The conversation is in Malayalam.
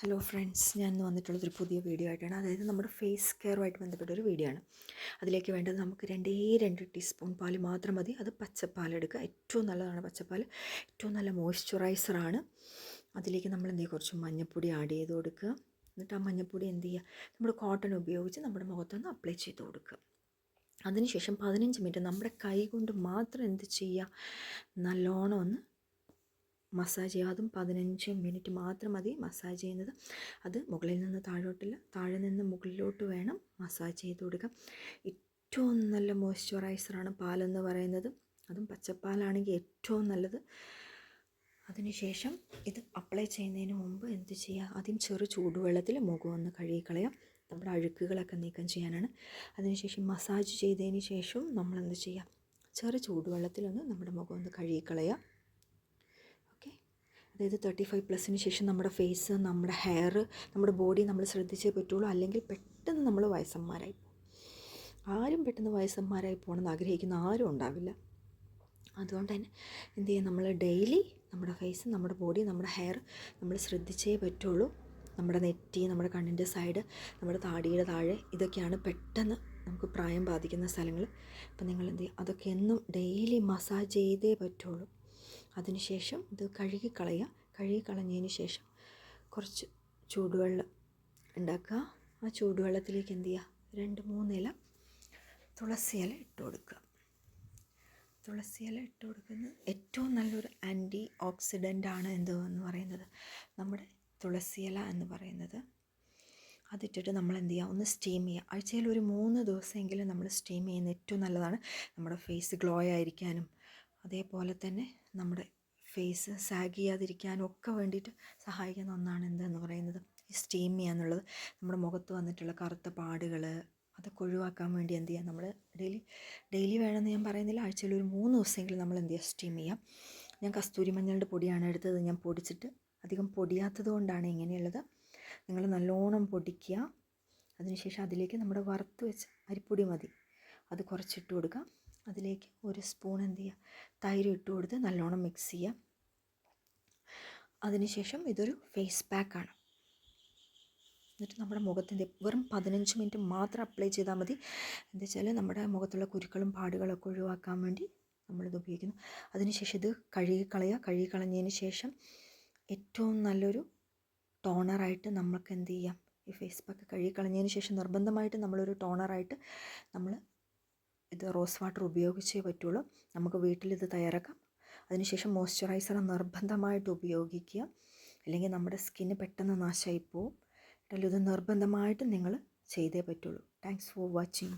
ഹലോ ഫ്രണ്ട്സ് ഞാൻ ഇന്ന് വന്നിട്ടുള്ളതൊരു പുതിയ വീഡിയോ ആയിട്ടാണ്. അതായത് നമ്മുടെ ഫേസ് കെയറുമായിട്ട് ബന്ധപ്പെട്ട ഒരു വീഡിയോ ആണ്. അതിലേക്ക് വേണ്ടത് നമുക്ക് രണ്ടേ രണ്ട് ടീസ്പൂൺ പാൽ മാത്രം മതി. അത് പച്ചപ്പാൽ എടുക്കുക. ഏറ്റവും നല്ലതാണ് പച്ചപ്പാൽ ഏറ്റവും നല്ല മോയ്സ്ചറൈസറാണ് അതിലേക്ക് നമ്മൾ എന്തെങ്കിലും കുറച്ച് മഞ്ഞൾപ്പൊടി ആഡ് ചെയ്ത് കൊടുക്കുക. എന്നിട്ട് ആ മഞ്ഞൾപ്പൊടി എന്ത് ചെയ്യുക? നമ്മൾ കോട്ടൺ ഉപയോഗിച്ച് നമ്മുടെ മുഖത്തൊന്ന് അപ്ലൈ ചെയ്ത് കൊടുക്കുക. അതിനുശേഷം പതിനഞ്ച് മിനിറ്റ് നമ്മുടെ കൈ കൊണ്ട് മാത്രം എന്ത് ചെയ്യുക? നല്ലോണം ഒന്ന് മസാജ് ചെയ്യുക. അതും പതിനഞ്ച് മിനിറ്റ് മാത്രം മതി മസാജ് ചെയ്യുന്നത്. അത് മുകളിൽ നിന്ന് താഴോട്ടില്ല. താഴെ നിന്ന് മുകളിലോട്ട് വേണം മസാജ് ചെയ്ത് കൊടുക്കുക ഏറ്റവും നല്ല മോയ്സ്ചറൈസറാണ് പാലെന്ന് പറയുന്നത്. അതും പച്ചപ്പാലാണെങ്കിൽ ഏറ്റവും നല്ലത്. അതിനുശേഷം ഇത് അപ്ലൈ ചെയ്യുന്നതിന് മുമ്പ് എന്ത് ചെയ്യുക? ആദ്യം ചെറു ചൂടുവെള്ളത്തിൽ മുഖം ഒന്ന് കഴുകിക്കളയാം. നമ്മുടെ അഴുക്കുകളൊക്കെ നീക്കം ചെയ്യാനാണ്. അതിനുശേഷം മസാജ് ചെയ്തതിന് ശേഷം നമ്മൾ എന്ത് ചെയ്യുക? ചെറു ചൂടുവെള്ളത്തിലൊന്ന് നമ്മുടെ മുഖം ഒന്ന് കഴുകിക്കളയാം. അതായത് തേർട്ടി ഫൈവ് പ്ലസ്സിന് ശേഷം നമ്മുടെ ഫേസ് നമ്മുടെ ഹെയർ നമ്മുടെ ബോഡി നമ്മൾ ശ്രദ്ധിച്ചേ പറ്റുള്ളൂ. അല്ലെങ്കിൽ പെട്ടെന്ന് നമ്മൾ വയസ്സന്മാരായി പോകും. ആരും പെട്ടെന്ന് വയസ്സന്മാരായി പോകണമെന്ന് ആഗ്രഹിക്കുന്ന ആരും ഉണ്ടാവില്ല. അതുകൊണ്ട് തന്നെ എന്ത് ചെയ്യുക നമ്മൾ ഡെയിലി നമ്മുടെ ഫേസ് നമ്മുടെ ബോഡി നമ്മുടെ ഹെയർ നമ്മൾ ശ്രദ്ധിച്ചേ പറ്റുള്ളൂ. നമ്മുടെ നെറ്റി നമ്മുടെ കണ്ണിന്റെ സൈഡ് നമ്മുടെ താടിയുടെ താഴെ ഇതൊക്കെയാണ് പെട്ടെന്ന് നമുക്ക് പ്രായം ബാധിക്കുന്ന സ്ഥലങ്ങൾ. അപ്പം നിങ്ങൾ എന്ത് ചെയ്യുക അതൊക്കെ എന്നും ഡെയിലി മസാജ് ചെയ്തേ പറ്റുള്ളൂ. അതിനുശേഷം ഇത് കഴുകി കളയുക കഴുകി കളഞ്ഞതിന് ശേഷം കുറച്ച് ചൂടുവെള്ളം ഉണ്ടാക്കുക. ആ ചൂടുവെള്ളത്തിലേക്ക് എന്ത് ചെയ്യുക? രണ്ട് മൂന്നില തുളസി ഇല ഇട്ട് കൊടുക്കുക. തുളസി ഇല ഇട്ട് കൊടുക്കുന്നത് ഏറ്റവും നല്ലൊരു ആന്റി ഓക്സിഡന്റ് ആണ് എന്തെന്ന് പറയുന്നത്. നമ്മുടെ തുളസി ഇല എന്ന് പറയുന്നത്. അതിട്ടിട്ട് നമ്മൾ എന്ത് ചെയ്യുക? ഒന്ന് സ്റ്റീം ചെയ്യുക. ആഴ്ചയിൽ ഒരു മൂന്ന് ദിവസമെങ്കിലും നമ്മൾ സ്റ്റീം ചെയ്യുന്നത് ഏറ്റവും നല്ലതാണ്. നമ്മുടെ ഫേസ് ഗ്ലോ ആയിരിക്കാനും അതേപോലെ തന്നെ നമ്മുടെ ഫേസ് സാഗ് ചെയ്യാതിരിക്കാനും ഒക്കെ വേണ്ടിയിട്ട് സഹായിക്കുന്ന ഒന്നാണ് എന്തെന്ന് പറയുന്നത്? ഈ സ്റ്റീം ചെയ്യാന്നുള്ളത് നമ്മുടെ മുഖത്ത് വന്നിട്ടുള്ള കറുത്ത പാടുകൾ അതൊക്കെ ഒഴിവാക്കാൻ വേണ്ടി എന്ത് ചെയ്യുക നമ്മൾ ഡെയിലി ഡെയിലി വേണമെന്ന് ഞാൻ പറയുന്നില്ല. ആഴ്ചയിൽ ഒരു മൂന്ന് ദിവസമെങ്കിലും നമ്മൾ എന്ത് ചെയ്യുക സ്റ്റീം ചെയ്യാം. ഞാൻ കസ്തൂരി മഞ്ഞളുടെ പൊടിയാണ് എടുത്തത്. ഞാൻ പൊടിച്ചിട്ട് അധികം പൊടിയാത്തത് കൊണ്ടാണ് ഇങ്ങനെയുള്ളത്. നിങ്ങൾ നല്ലോണം പൊടിക്കുക. അതിനുശേഷം അതിലേക്ക് നമ്മുടെ വറുത്ത് വെച്ച അരിപ്പൊടി മതി. അത് കുറച്ചിട്ട് കൊടുക്കുക. അതിലേക്ക് ഒരു സ്പൂൺ എന്ത് ചെയ്യുക? തൈര് ഇട്ട് കൊടുത്ത് നല്ലോണം മിക്സ് ചെയ്യുക അതിനുശേഷം ഇതൊരു ഫേസ് പാക്കാണ് എന്നിട്ട് നമ്മുടെ മുഖത്തിന്റെ വെറും പതിനഞ്ച് മിനിറ്റ് മാത്രം അപ്ലൈ ചെയ്താൽ മതി. എന്താ വെച്ചാൽ നമ്മുടെ മുഖത്തുള്ള കുരുക്കളും പാടുകളൊക്കെ ഒഴിവാക്കാൻ വേണ്ടി നമ്മളിത് ഉപയോഗിക്കുന്നു. അതിനുശേഷം ഇത് കഴുകി കളയുക. കഴുകി കളഞ്ഞതിന് ശേഷം ഏറ്റവും നല്ലൊരു ടോണറായിട്ട് നമുക്ക് എന്ത് ചെയ്യാം? ഈ ഫേസ് പാക്ക് കഴുകി കളഞ്ഞതിന് ശേഷം നിർബന്ധമായിട്ട് നമ്മളൊരു ടോണറായിട്ട് നമ്മൾ ഇത് റോസ് വാട്ടർ ഉപയോഗിച്ചേ പറ്റുള്ളൂ. നമുക്ക് വീട്ടിലിത് തയ്യാറാക്കാം. അതിനുശേഷം മോയ്സ്ചറൈസർ നിർബന്ധമായിട്ട് ഉപയോഗിക്കുക. അല്ലെങ്കിൽ നമ്മുടെ സ്കിന്ന് പെട്ടെന്ന് നാശമായി പോവും. ഇത് നിർബന്ധമായിട്ടും നിങ്ങൾ ചെയ്തേ പറ്റുള്ളൂ. Thanks for watching.